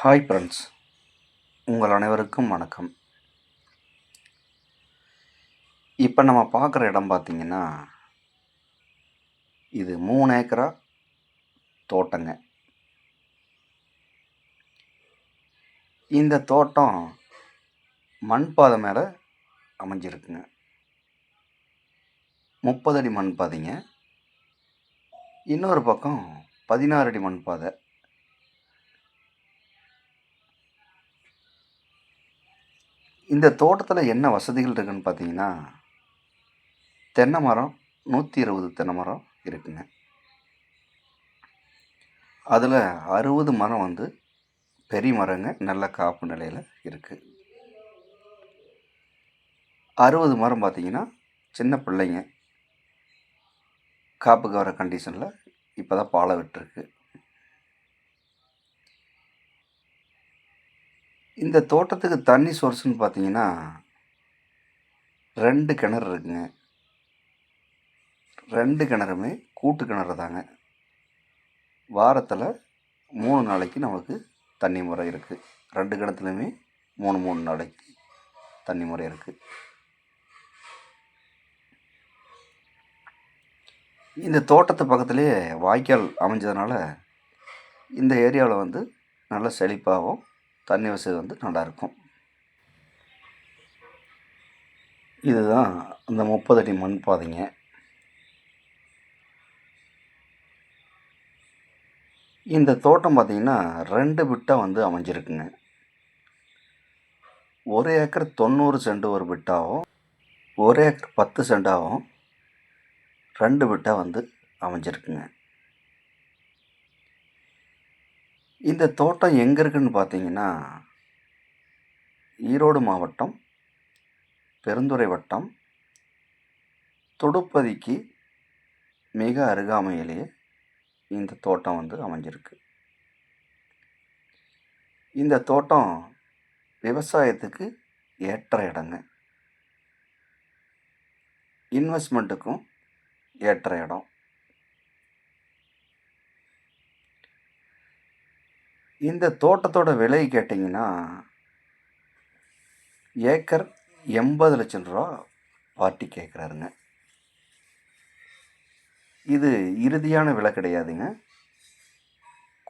Hi friends உங்கள் அனைவருக்கும் வணக்கம். இப்போ நம்ம பார்க்குற இடம் பார்த்திங்கன்னா இது மூணு ஏக்கரா தோட்டங்க. இந்த தோட்டம் மண் பாதை மேலே அமைஞ்சிருக்குங்க. முப்பது அடி மண் பாதைங்க. இன்னொரு பக்கம் பதினாறு அடி மண் பாதை. இந்த தோட்டத்தில் என்ன வசதிகள் இருக்குதுன்னு பார்த்தீங்கன்னா தென்னை மரம் நூற்றி இருபது தென்னை மரம் இருக்குங்க. அதில் அறுபது மரம் வந்து பெரிய மரங்க நல்ல காப்பு நிலையில் இருக்குது அறுபது மரம் பார்த்தீங்கன்னா சின்ன பிள்ளைங்க காப்புக்கு வர கண்டிஷனில் இப்போ தான் பாலை விட்டுருக்கு. இந்த தோட்டத்துக்கு தண்ணி சோர்ஸ்னு பார்த்தீங்கன்னா ரெண்டு கிணறு இருக்குங்க. ரெண்டு கிணறுமே கூட்டு கிணறு தாங்க. வாரத்தில் மூணு நாளைக்கு நமக்கு தண்ணி முறை இருக்குது ரெண்டு கிணத்துலையுமே மூணு மூணு நாளைக்கு தண்ணி முறை இருக்குது இந்த தோட்டத்து பக்கத்துலேயே வாய்க்கால் அமைஞ்சதுனால இந்த ஏரியாவில் வந்து நல்ல செழிப்பாகவும் தண்ணி வசதி வந்து நல்லாயிருக்கும். இதுதான் அந்த முப்பது அடி மண் பாதைங்க. இந்த தோட்டம் பார்த்திங்கன்னா ரெண்டு விட்டாக வந்து அமைஞ்சிருக்குங்க. ஒரு ஏக்கர் தொண்ணூறு சென்ட் ஒரு விட்டாகவும் ஒரு ஏக்கர் பத்து சென்டாகவும் ரெண்டு விட்டாக வந்து அமைஞ்சிருக்குங்க. இந்த தோட்டம் எங்கே இருக்குதுன்னு பார்த்தீங்கன்னா ஈரோடு மாவட்டம் பெருந்துறை வட்டம் தொடுப்பதிக்கு மிக அருகாமையிலேயே இந்த தோட்டம் வந்து அமைஞ்சிருக்கு. இந்த தோட்டம் விவசாயத்துக்கு ஏற்ற இடங்க. இன்வெஸ்ட்மெண்ட்டுக்கும் ஏற்ற இடம். இந்த தோட்டத்தோட விலை கேட்டிங்கன்னா ஏக்கர் எண்பது லட்சம் ரூபா பார்ட்டி கேட்குறாருங்க. இது இறுதியான விலை கிடையாதுங்க.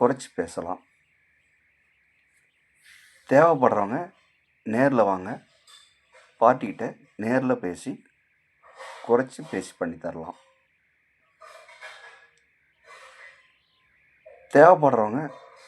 குறைச்சி பேசலாம். தேவைப்படுறவங்க நேரில் வாங்க. பார்ட்டிக்கிட்ட நேரில் பேசி குறைச்சி பேசி பண்ணி தரலாம். தேவைப்படுறவங்க